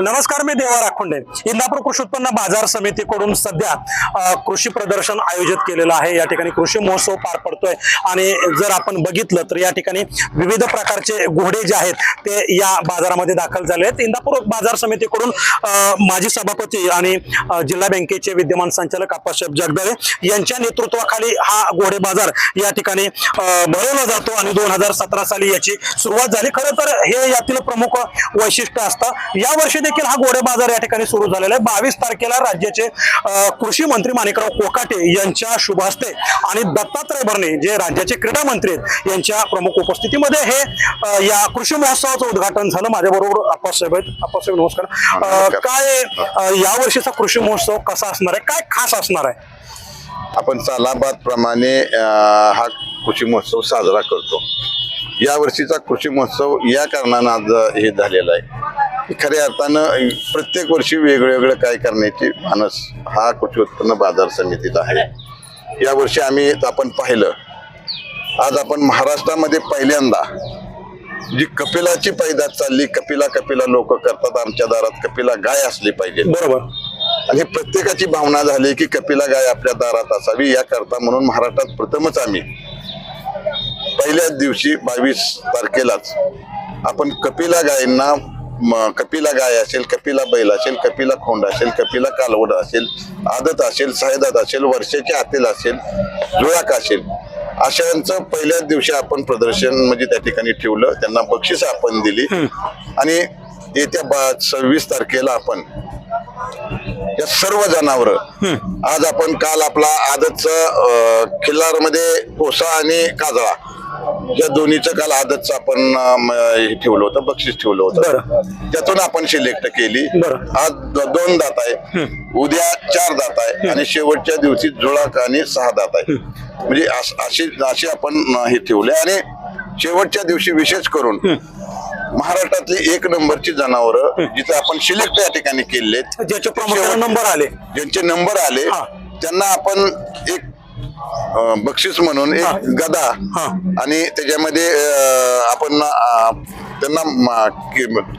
नमस्कार मी देवा राखोंडे. इंदापूर कृषी उत्पन्न बाजार समितीकडून सध्या कृषी प्रदर्शन आयोजित केलेलं आहे. या ठिकाणी कृषी महोत्सव पार पडतोय. आणि जर आपण बघितलं तर या ठिकाणी विविध प्रकारचे घोडे जे आहेत ते या बाजारामध्ये दाखल झाले आहेत. इंदापूर बाजार समितीकडून माजी सभापती आणि जिल्हा बँकेचे विद्यमान संचालक आप्पासाहेब जगदळे यांच्या नेतृत्वाखाली हा घोडे बाजार या ठिकाणी भरवला जातो. आणि दोन हजार सतरा साली याची सुरुवात झाली. खरं तर हे यातील प्रमुख वैशिष्ट्य असतं. या वर्षी देखील हा घोडे बाजार या ठिकाणी सुरू झालेला आहे. बावीस तारखेला राज्याचे कृषी मंत्री माणिकराव कोकाटे यांच्या शुभ हस्ते आणि दत्तात्रय भरणे जे राज्याचे क्रीडा मंत्री आहेत यांच्या प्रमुख उपस्थितीमध्ये हे या कृषी महोत्सवाचं उद्घाटन झालं. माझ्याबरोबर अप्पासाहेब आहेत. अप्पासाहेब नमस्कार. काय अ, या वर्षीचा कृषी महोत्सव कसा असणार आहे? काय खास असणार आहे? आपण सालाबाद प्रमाणे हा कृषी महोत्सव साजरा करतो. या वर्षीचा कृषी महोत्सव या कारणानं आज हे झालेला आहे. खऱ्या अर्थानं प्रत्येक वर्षी वेगवेगळं काय करण्याची मानस हा कृषी उत्पन्न बाजार समितीला आहे. या वर्षी आम्ही आपण पाहिलं. आज आपण महाराष्ट्रामध्ये पहिल्यांदा जी कपिलाची पैदास चालली कपिला कपिला लोक करतात आमच्या दारात कपिला गाय असली पाहिजे. बरोबर. आणि प्रत्येकाची भावना झाली की कपिला गाय आपल्या दारात असावी याकरता म्हणून महाराष्ट्रात प्रथमच आम्ही पहिल्याच दिवशी बावीस तारखेलाच आपण कपिला गायींना कपिला गाय असेल कपिला बैल असेल कपिला खोंड असेल कपिला कालवड असेल आदत असेल सायदात असेल वर्षाचे आतील असेल जुळाक असेल अशांचं पहिल्याच दिवशी आपण प्रदर्शन म्हणजे त्या ठिकाणी ठेवलं. त्यांना बक्षीस आपण दिली. आणि येत्या बा सव्वीस तारखेला आपण या सर्व जनावर आज आपण काल आपला आदतच खिल्लारमध्ये कोसा आणि काजळा या दोन्हीचं काल आदतचं आपण हे ठेवलं होतं बक्षीस ठेवलं होतं. त्यातून आपण सिलेक्ट केली. आज दोन दात आहे. उद्या चार दात आहे. आणि शेवटच्या दिवशी जुळाक आणि सहा दात आहे. म्हणजे अस- अशी अशी आपण हे ठेवले. आणि शेवटच्या दिवशी विशेष करून महाराष्ट्रातली एक नंबरची जनावरं जिथे आपण सिलेक्ट या ठिकाणी केले ज्याचे नंबर आले. ज्यांचे नंबर आले. त्यांना आपण एक बक्षीस म्हणून. एक गदा. आणि त्याच्यामध्ये आपण त्यांना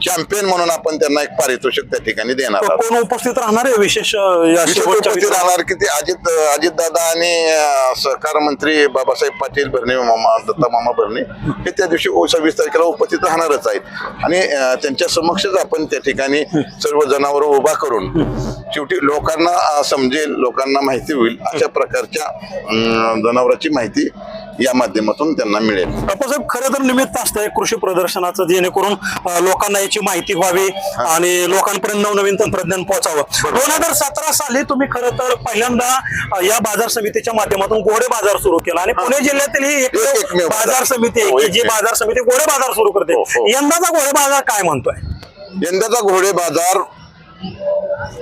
चॅम्पियन म्हणून आपण त्यांना एक पारितोषिक त्या ठिकाणी देणार कोण उपस्थित राहणार आहे विशेष उपस्थित राहणार की ते अजित अजित दादा आणि सहकार मंत्री बाबासाहेब पाटील भरणे मामा दत्ता मामा भरणे हे त्या दिवशी सव्वीस तारखेला उपस्थित राहणारच आहेत. आणि त्यांच्या समक्षच आपण त्या ठिकाणी सर्व जनावर उभा करून शेवटी लोकांना समजेल लोकांना माहिती होईल अशा प्रकारच्या जनावरांची माहिती या माध्यमातून त्यांना मिळेल. साहेब खरं तर निमित्त असतंय कृषी प्रदर्शनाचं जेणेकरून लोकांना याची माहिती व्हावी आणि लोकांपर्यंत नवनवीन तंत्रज्ञान पोहोचावं. दोन हजार सतरा साली तुम्ही खरं तर पहिल्यांदा या बाजार समितीच्या माध्यमातून घोडे बाजार सुरू केला. आणि पुणे जिल्ह्यातील ही एक बाजार. समिती आहे हो, की जी. बाजार समिती घोडे बाजार सुरू करते. हो, हो. यंदाचा घोडे बाजार काय म्हणतोय? यंदाचा घोडे बाजार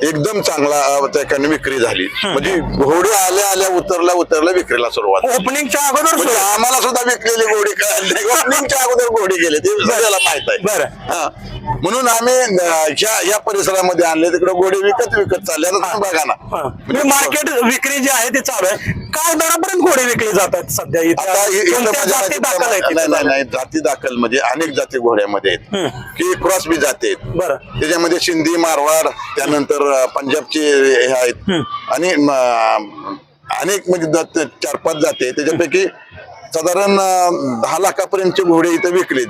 एकदम चांगला अं, त्या ठिकाणी विक्री झाली. म्हणजे घोडे आल्या आल्या उतरल्या उतरल्या विक्रीला सुरुवात. ओपनिंगच्या अगोदर म्हणजे. आम्हाला सुद्धा विकलेली घोडी कळाली ओपनिंगच्या अगोदर घोडी गेले. ते सगळ्याला माहीत आहे. बरं. हा. म्हणून आम्ही ह्या या परिसरामध्ये आणले. तिकडे घोडे विकत विकत चालले. आता बघा ना. हा. म्हणजे मार्केट विक्री जी आहे ती चालू आहे. काय दरापर्यंत घोडे विकले जातात सध्या इथे आता इ- इथं कोणत्या माझ्या जाती दाखल आहेत नाही नाही? नाही जाती दाखल म्हणजे अनेक जाती घोड्यामध्ये आहेत. की क्रॉस बी जाती आहेत. बरं. त्याच्यामध्ये सिंधी मारवाड त्यानंतर अं, पंजाबचे हे आहेत. आणि म, अनेक म्हणजे जात- चार पाच जाती आहेत. त्याच्यापैकी साधारण अं, दहा लाखापर्यंतचे घोडे इथं विकलेत.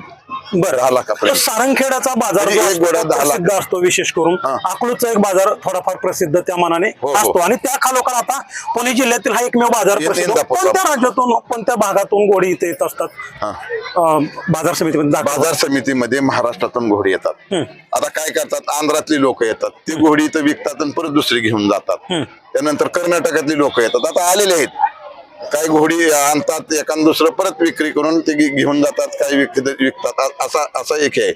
बरं तर लाखापर्यंत सारंगखेडाचा बाजार म्हणजे एक दहा लाख. प्रसिद्ध असतो विशेष करून. हा. अकलूजचा एक बाजार थोडाफार प्रसिद्ध त्या मानाने हो, हो. असतो. आणि त्या खालोखाल आता पुणे जिल्ह्यातील हा एकमेव बाजार येत- प्रसिद्ध. कोणत्या राज्यातून कोणत्या भागातून घोडी इथे येत असतात? हा. अं, बाजार समितीमध्ये दाखल बाजार समितीमध्ये महाराष्ट्रातून घोडी येतात. आता काय करतात? आंध्रातली लोक येतात. ती घोडी इथं विकतात आणि परत दुसरी घेऊन जातात. त्यानंतर कर्नाटकातली लोक येतात. आता आलेले आहेत. काही घोडी आणतात एखाद दुसरं परत विक्री करून ते घेऊन जातात काही विक विकतात. असा असा एक आहे.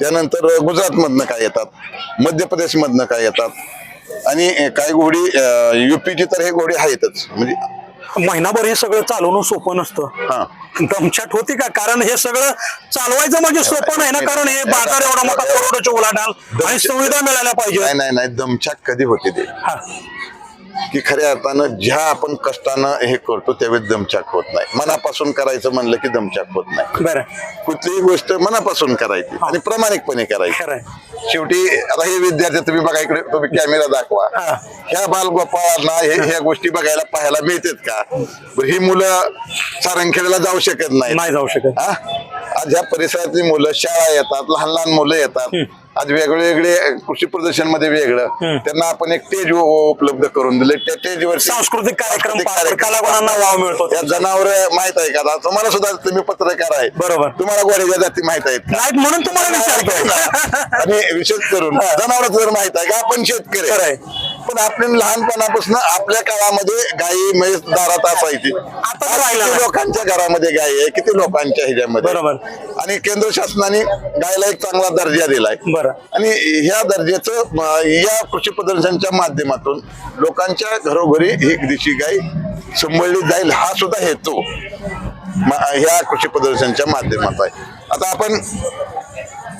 त्यानंतर गुजरात मधनं काय येतात? मध्य प्रदेश मधनं काय येतात? आणि काही घोडी युपीची तर हे घोडी आहेतच. म्हणजे महिनाभर हे सगळं चालवणं सोपं नसतं. हा. दमछाट होती का? कारण हे सगळं चालवायचं म्हणजे सोपं नाही ना? कारण हे बाजार एवढा मोठा करोडाच्या उलाढाल आणि सुविधा मिळायला पाहिजे नाही नाही नाही. दमछाक कधी होते ते? हा. की खऱ्या अर्थानं ज्या आपण कष्टानं हे करतो त्यावेळेस दमछाक होत नाही. मनापासून करायचं म्हणलं की दमछाक होत नाही. बरं. कुठलीही गोष्ट मनापासून करायची आणि प्रामाणिकपणे करायची. शेवटी आता हे विद्यार्थी तुम्ही बघा इकडे तुम्ही कॅमेरा दाखवा. हा. ह्या बालगोपाळांना हे ह्या गोष्टी बघायला पाहायला मिळतात का? ही मुलं सारंगखेड्याला जाऊ शकत नाही नाही जाऊ शकत. हा? आज ह्या परिसरातली मुलं शाळा येतात लहान लहान मुलं येतात. आज वेगवेगळे कृषी प्रदर्शनमध्ये वेगळं त्यांना आपण एक स्टेज उपलब्ध करून दिले. त्या स्टेजवर सांस्कृतिक कार्यक्रम कलागुणांना वाव मिळतो. त्या जनावर माहीत आहे का? तुम्हाला सुद्धा तुम्ही पत्रकार आहे. बरोबर. तुम्हाला गोड्याच्या जाती माहीत आहेत म्हणून तुम्हाला विचारतो आणि विशेष करून जनावर जर माहीत आहे का? आपण शेतकरी. पण आपण लहानपणापासून आपल्या काळामध्ये गाई म्हैस दारात असायची आता राहिलं किती. लोकांच्या घरामध्ये गाय आहे किती लोकांच्या ह्याच्यामध्ये बरोबर. आणि केंद्र शासनाने गायला एक चांगला दर्जा दिलाय बरं. आणि ह्या दर्जाचं अं, या कृषी प्रदर्शनच्या माध्यमातून लोकांच्या घरोघरी ही देशी गाय सांभाळली जाईल हा सुद्धा हेतू म- ह्या कृषी प्रदर्शनच्या माध्यमात आहे आता आपण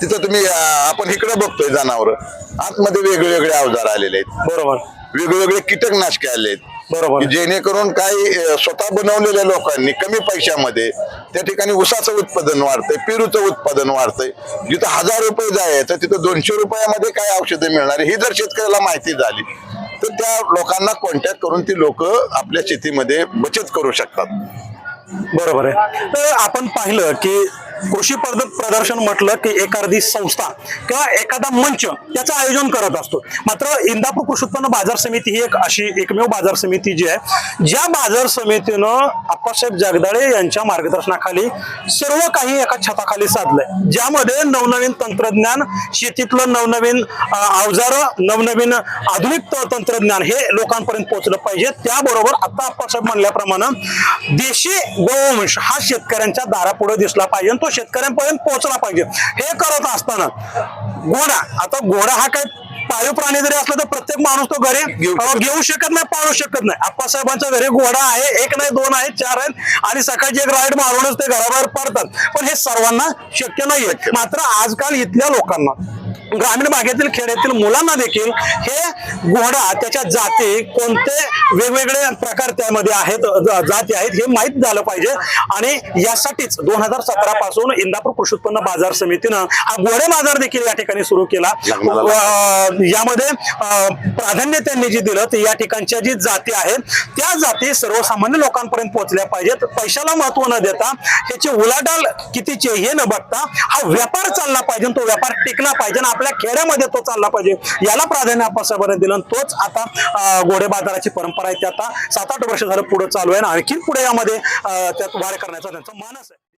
तिथं तुम्ही आपण इकडे बघतोय जनावर. आतमध्ये वेगळे वेगळे अवजार आलेले आहेत. बरोबर. वेगवेगळे कीटकनाशके आले आहेत. बरोबर. जेणेकरून काही स्वतः बनवलेल्या लोकांनी कमी पैशामध्ये त्या ठिकाणी उसाचं उत्पादन वाढतंय पेरूचं उत्पादन वाढतंय. जिथं हजार रुपये जायचं तिथं दोनशे रुपयामध्ये काय औषधं मिळणार ही जर शेतकऱ्याला माहिती झाली तर त्या लोकांना कॉन्टॅक्ट करून ती लोक आपल्या शेतीमध्ये बचत करू शकतात. बरोबर आहे. तर आपण पाहिलं की कृषी प्रदर्शन म्हटलं की एखादी संस्था किंवा एखादा मंच त्याचं आयोजन करत असतो. मात्र इंदापूर कृषी उत्पन्न बाजार समिती ही एक अशी एकमेव बाजार समिती जी आहे ज्या बाजार समितीनं आप्पासाहेब जगदाळे यांच्या मार्गदर्शनाखाली सर्व काही एका छताखाली साधलंय. ज्यामध्ये नवनवीन तंत्रज्ञान शेतीतलं नवनवीन अवजार नवनवीन आधुनिक तंत्रज्ञान हे लोकांपर्यंत पोहोचलं पाहिजे. त्याबरोबर आता आप्पासाहेब म्हणल्याप्रमाणे देशी गोवंश हा शेतकऱ्यांच्या दारापुढे दिसला पाहिजे तो शेतकऱ्यांपर्यंत पोहोचला पाहिजे. हे करत असताना घोडा आता घोडा हा काय पाळीव प्राणी जरी असला तर प्रत्येक माणूस तो घरी घेऊ शकत नाही पाळू शकत नाही. आप्पासाहेबांच्या घरी घोडा आहे एक नाही दोन आहेत चार आहेत आणि सकाळची एक राईड मारूनच ते घराबाहेर पडतात. पण हे सर्वांना शक्य नाहीये. मात्र आजकाल इथल्या लोकांना ग्रामीण भागातील खेड्यातील मुलांना देखील हे घोडा त्याच्या जाती कोणते वेगवेगळे प्रकार त्यामध्ये आहेत जाती आहेत हे माहीत झालं पाहिजे. आणि यासाठीच दोन हजार सतरा पासून इंदापूर कृषी उत्पन्न बाजार समितीनं हा घोडे बाजार देखील या ठिकाणी सुरू केला. यामध्ये प्राधान्य त्यांनी जे दिलं ते या ठिकाणच्या जी जाती आहेत त्या जाती सर्वसामान्य लोकांपर्यंत पोहोचल्या पाहिजेत. पैशाला महत्त्व न देता ह्याची उलाढाल कितीची हे न बघता हा व्यापार चालला पाहिजे तो व्यापार टिकला पाहिजे आपल्या खेड्यामध्ये तो चालला पाहिजे. याला प्राधान्य आपण सभेने दिलं. आणि तोच आता घोडे बाजाराची परंपरा आहे ती आता सात आठ वर्ष झालं पुढे चालू आहे. आणि आणखीन पुढे यामध्ये त्यात वाढ करण्याचा त्यांचा मानस आहे.